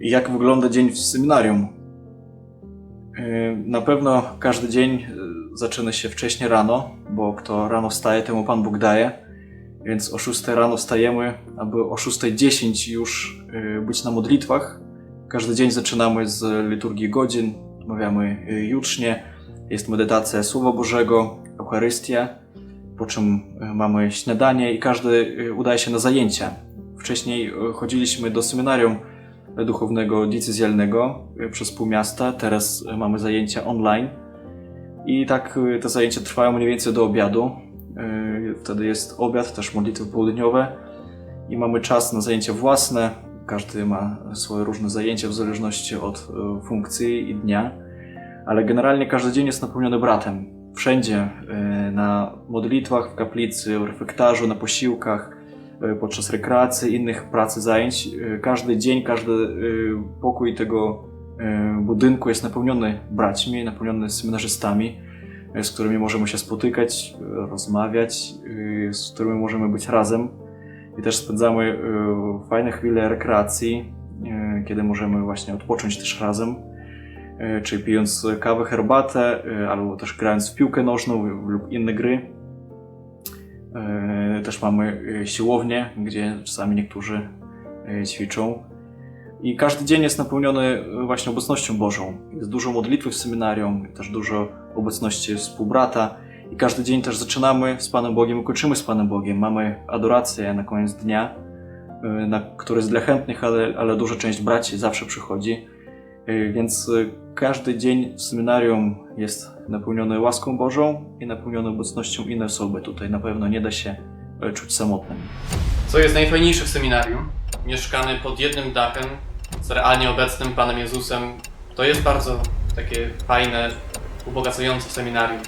Jak wygląda dzień w seminarium? Yy, Na pewno każdy dzień yy, zaczyna się wcześnie rano, bo kto rano wstaje, temu Pan Bóg daje. Więc o 6 rano wstajemy, aby o 6.10 już yy, być na modlitwach. Każdy dzień zaczynamy z liturgii godzin, odmawiamy jutrznie, jest medytacja Słowa Bożego, Eucharystia, po czym mamy śniadanie i każdy udaje się na zajęcia. Wcześniej chodziliśmy do seminarium duchownego decyzjalnego y, przez pół miasta. Teraz y, mamy zajęcia online. I tak y, te zajęcia trwają mniej więcej do obiadu. Wtedy jest obiad, też modlitwy południowe i mamy czas na zajęcia własne. Każdy ma swoje różne zajęcia w zależności od funkcji i dnia, ale generalnie każdy dzień jest napełniony bratem. Wszędzie, na modlitwach, w kaplicy, w refektarzu, na posiłkach, podczas rekreacji, innych pracy, zajęć. Y, Każdy dzień, każdy y, pokój tego budynku jest napełniony braćmi, napełniony seminarzystami, z którymi możemy się spotykać, rozmawiać, z którymi możemy być razem. I też spędzamy fajne chwile rekreacji, kiedy możemy właśnie odpocząć też razem, y, czy pijąc kawę, herbatę, albo też grając w piłkę nożną lub inne gry. E, Też mamy e, siłownię, gdzie czasami niektórzy e, ćwiczą. I każdy dzień jest napełniony właśnie obecnością Bożą. Jest dużo modlitwy w seminarium, też dużo obecności współbrata. I każdy dzień też zaczynamy z Panem Bogiem i kończymy z Panem Bogiem. Mamy adorację na koniec dnia, na który jest dla chętnych, ale, ale duża część braci zawsze przychodzi. Więc każdy dzień w seminarium jest napełniony łaską Bożą i napełniony obecnością innej osoby. Tutaj na pewno nie da się e, czuć samotnym. Co jest najfajniejsze w seminarium? Mieszkany pod jednym dachem z realnie obecnym Panem Jezusem. To jest bardzo takie fajne, ubogacające seminarium.